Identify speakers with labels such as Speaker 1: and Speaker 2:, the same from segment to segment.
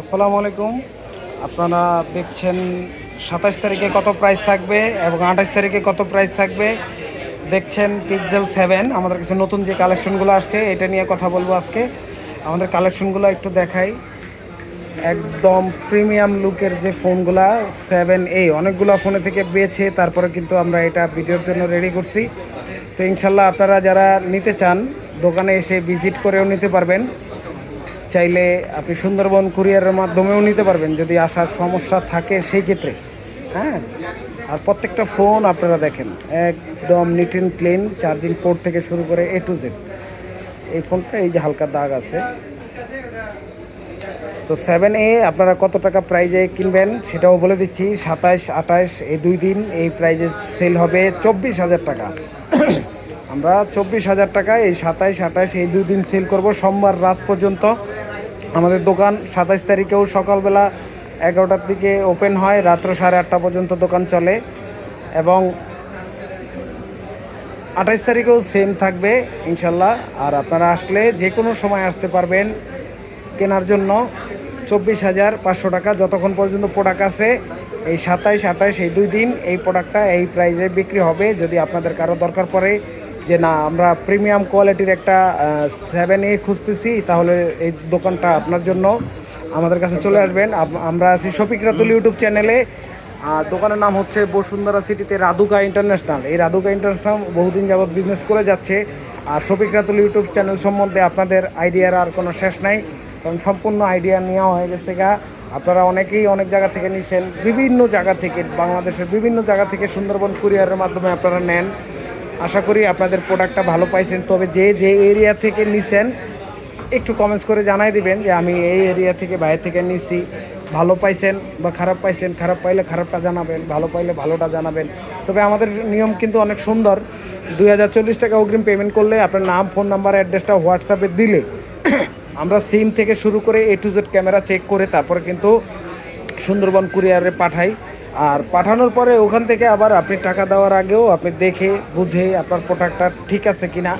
Speaker 1: আসসালামু আলাইকুম। আপনারা দেখছেন সাতাশ তারিখে কত প্রাইস থাকবে এবং আঠাশ তারিখে কত প্রাইস থাকবে? দেখছেন পিকজেল সেভেন আমাদের কিছু নতুন যে কালেকশনগুলো আসছে, এটা নিয়ে কথা বলব আজকে। আমাদের কালেকশনগুলো একটু দেখাই। একদম প্রিমিয়াম লুকের যে ফোনগুলা সেভেন এ অনেকগুলো ফোনে থেকে বেছে তারপরে কিন্তু আমরা এটা ভিডিওর জন্য রেডি করছি। তো ইনশাল্লাহ আপনারা যারা নিতে চান, দোকানে এসে ভিজিট করেও নিতে পারবেন। চাইলে আপনি সুন্দরবন কুরিয়ারের মাধ্যমেও নিতে পারবেন যদি আসার সমস্যা থাকে সেই ক্ষেত্রে হ্যাঁ? আর প্রত্যেকটা ফোন আপনারা দেখেন, একদম neat and clean charging port থেকে শুরু করে এ টু জেড এই ফোনটা এই যে হালকা দাগ আছে। তো সেভেন এ আপনারা কত টাকা প্রাইজে কিনবেন সেটাও বলে দিচ্ছি সাতাশ আঠাশ এই দুই দিন এই প্রাইজে সেল হবে চব্বিশ হাজার টাকা। আমরা চব্বিশ হাজার টাকা এই সাতাইশ আঠাশ এই দুই দিন সেল করব। সোমবার রাত পর্যন্ত আমাদের দোকান সাতাইশ তারিখেও সকালবেলা এগারোটার দিকে ওপেন হয়, রাত্র সাড়ে আটটা পর্যন্ত দোকান চলে এবং আঠাইশ তারিখেও সেম থাকবে ইনশাল্লাহ। আর আপনারা আসলে যে কোনো সময় আসতে পারবেন কেনার জন্য। চব্বিশ হাজার পাঁচশো টাকা যতক্ষণ পর্যন্ত প্রোডাক্ট আছে, এই সাতাইশ, আঠাইশ এই দুই দিন এই প্রোডাক্টটা এই প্রাইজে বিক্রি হবে। যদি আপনাদের কারও দরকার পড়ে যে না, আমরা প্রিমিয়াম কোয়ালিটির একটা সেভেন এ খুঁজতেছি, তাহলে এই দোকানটা আপনার জন্য আমাদের কাছে চলে আসবেন। আমরা আছি শফিক রাতুল ইউটিউব চ্যানেলে দোকানের নাম হচ্ছে বসুন্ধরা সিটিতে রাধুকা ইন্টারন্যাশনাল। এই রাধুকা ইন্টারন্যাশনাল বহুদিন যাবৎ বিজনেস করে যাচ্ছে। আর শফিক রাতুল ইউটিউব চ্যানেল সম্বন্ধে আপনাদের আইডিয়ার আর কোনো শেষ নাই। কারণ সম্পূর্ণ আইডিয়া নেওয়া হয়ে গেছে গা। আপনারা অনেকেই অনেক জায়গা থেকে নিছেন। বিভিন্ন জায়গা থেকে, বাংলাদেশের বিভিন্ন জায়গা থেকে সুন্দরবন কুরিয়ারের মাধ্যমে আপনারা নেন। আশা করি আপনাদের প্রোডাক্টটা ভালো পাইছেন। তবে যে যে এরিয়া থেকে নিছেন, একটু কমেন্টস করে জানাই দিবেন যে আমি এই এরিয়া থেকে বাইরে থেকে নিছি। ভালো পাইছেন বা খারাপ পাইছেন? খারাপ পাইলে খারাপটা জানাবেন, ভালো পাইলে ভালোটা জানাবেন। তবে আমাদের নিয়ম কিন্তু অনেক সুন্দর। দুই হাজার চল্লিশ টাকা অগ্রিম পেমেন্ট করলে আপনার নাম ফোন নাম্বার অ্যাড্রেসটা হোয়াটসঅ্যাপে দিলে আমরা সিম থেকে শুরু করে A to Z camera check করে তারপরে কিন্তু সুন্দরবন কুরিয়ারে পাঠাই। আর পাঠানোর পরে ওখান থেকে আবার আপনি টাকা দেওয়ার আগেও আপনি দেখে, বুঝে আপনার প্রোডাক্টটা ঠিক আছে কিনা,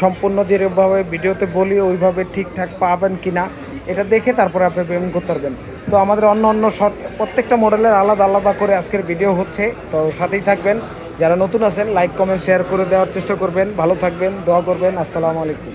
Speaker 1: সম্পূর্ণ যেভাবে ভিডিওতে বলি ওইভাবে ঠিকঠাক পাবেন কিনা, এটা দেখে তারপরে আপনি পেমেন্ট করতে পারবেন। তো আমাদের অন্য অন্য শর্ট প্রত্যেকটা মডেলের আলাদা আলাদা করে আজকের ভিডিও হচ্ছে, তো সাথেই থাকবেন। যারা নতুন আছেন লাইক কমেন্ট শেয়ার করে দেওয়ার চেষ্টা করবেন। ভালো থাকবেন, দোয়া করবেন। আসসালামু আলাইকুম।